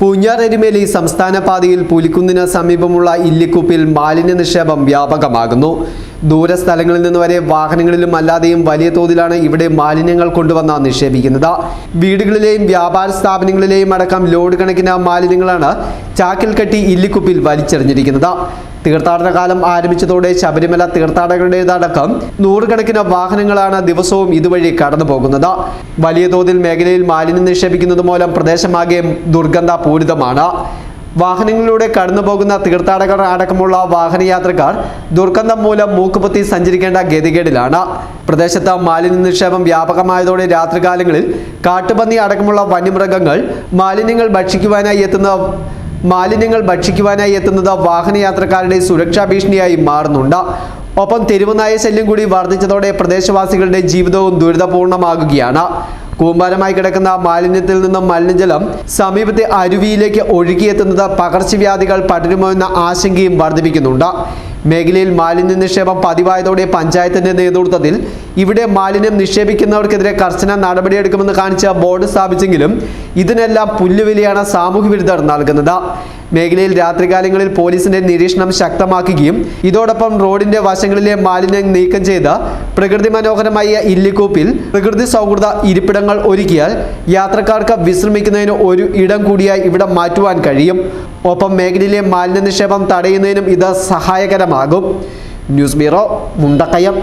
പൂഞ്ഞാർ സംസ്ഥാന പാതയിൽ പുലിക്കുന്നിന് സമീപമുള്ള ഇല്ലിക്കുപ്പിൽ മാലിന്യ നിക്ഷേപം വ്യാപകമാകുന്നു. ദൂരസ്ഥലങ്ങളിൽ നിന്ന് വരെ വാഹനങ്ങളിലും അല്ലാതെയും വലിയ തോതിലാണ് ഇവിടെ മാലിന്യങ്ങൾ കൊണ്ടുവന്ന നിക്ഷേപിക്കുന്നത്. വീടുകളിലെയും വ്യാപാര സ്ഥാപനങ്ങളിലെയും അടക്കം ലോഡ് കണക്കിന് മാലിന്യങ്ങളാണ് ചാക്കിൽ കെട്ടി ഇല്ലിക്കുപ്പിൽ വലിച്ചെറിഞ്ഞിരിക്കുന്നത്. തീർത്ഥാടന കാലം ആരംഭിച്ചതോടെ ശബരിമല തീർത്ഥാടകരുടേതടക്കം നൂറുകണക്കിന് വാഹനങ്ങളാണ് ദിവസവും ഇതുവഴി കടന്നു പോകുന്നത് വലിയ തോതിൽ മേഖലയിൽ മാലിന്യം നിക്ഷേപിക്കുന്നത് മൂലം പ്രദേശമാകെ ദുർഗന്ധ പൂരിതമാണ്. വാഹനങ്ങളിലൂടെ കടന്നു പോകുന്ന തീർത്ഥാടകർ അടക്കമുള്ള വാഹനയാത്രക്കാർ ദുർഗന്ധം മൂലം മൂക്കുപൊത്തി സഞ്ചരിക്കേണ്ട ഗതികേടിലാണ്. പ്രദേശത്ത് മാലിന്യ നിക്ഷേപം വ്യാപകമായതോടെ രാത്രികാലങ്ങളിൽ കാട്ടുപന്നി അടക്കമുള്ള വന്യമൃഗങ്ങൾ മാലിന്യങ്ങൾ ഭക്ഷിക്കുവാനായി എത്തുന്ന മാലിന്യങ്ങൾ ഭക്ഷിക്കുവാനായി എത്തുന്നത് വാഹനയാത്രക്കാരുടെ സുരക്ഷാ ഭീഷണിയായി മാറുന്നുണ്ട്. ഒപ്പം തെരുവുനായ ശല്യം കൂടി വർദ്ധിച്ചതോടെ പ്രദേശവാസികളുടെ ജീവിതവും ദുരിതപൂർണമാകുകയാണ്. കൂമ്പാരമായി കിടക്കുന്ന മാലിന്യത്തിൽ നിന്നും മലിനജലം സമീപത്തെ അരുവിയിലേക്ക് ഒഴുകിയെത്തുന്നത് പകർച്ചവ്യാധികൾ പടരുമോ എന്ന ആശങ്കയും വർദ്ധിപ്പിക്കുന്നുണ്ട്. മേഖലയിൽ മാലിന്യ നിക്ഷേപം പതിവായതോടെ പഞ്ചായത്തിന്റെ നേതൃത്വത്തിൽ ഇവിടെ മാലിന്യം നിക്ഷേപിക്കുന്നവർക്കെതിരെ കർശന നടപടിയെടുക്കുമെന്ന് കാണിച്ച ബോർഡ് സ്ഥാപിച്ചെങ്കിലും ഇതിനെല്ലാം പുല്ലുവിലയാണ് സാമൂഹ്യ വിരുദ്ധർ നൽകുന്നത്. മേഖലയിൽ രാത്രികാലങ്ങളിൽ പോലീസിന്റെ നിരീക്ഷണം ശക്തമാക്കുകയും ഇതോടൊപ്പം റോഡിന്റെ വശങ്ങളിലെ മാലിന്യം നീക്കം ചെയ്ത പ്രകൃതി മനോഹരമായ ഇല്ലിക്കൂപ്പിൽ പ്രകൃതി സൗഹൃദ ഇരിപ്പിടങ്ങൾ ഒരുക്കിയാൽ യാത്രക്കാർക്ക് വിശ്രമിക്കുന്നതിന് ഒരു ഇടം കൂടിയായി ഇവിടെ മാറ്റുവാൻ കഴിയും. ഒപ്പം മേഖലയിലെ മാലിന്യ നിക്ഷേപം തടയുന്നതിനും ഇത് സഹായകരമാകും. News bureau Mundakayam.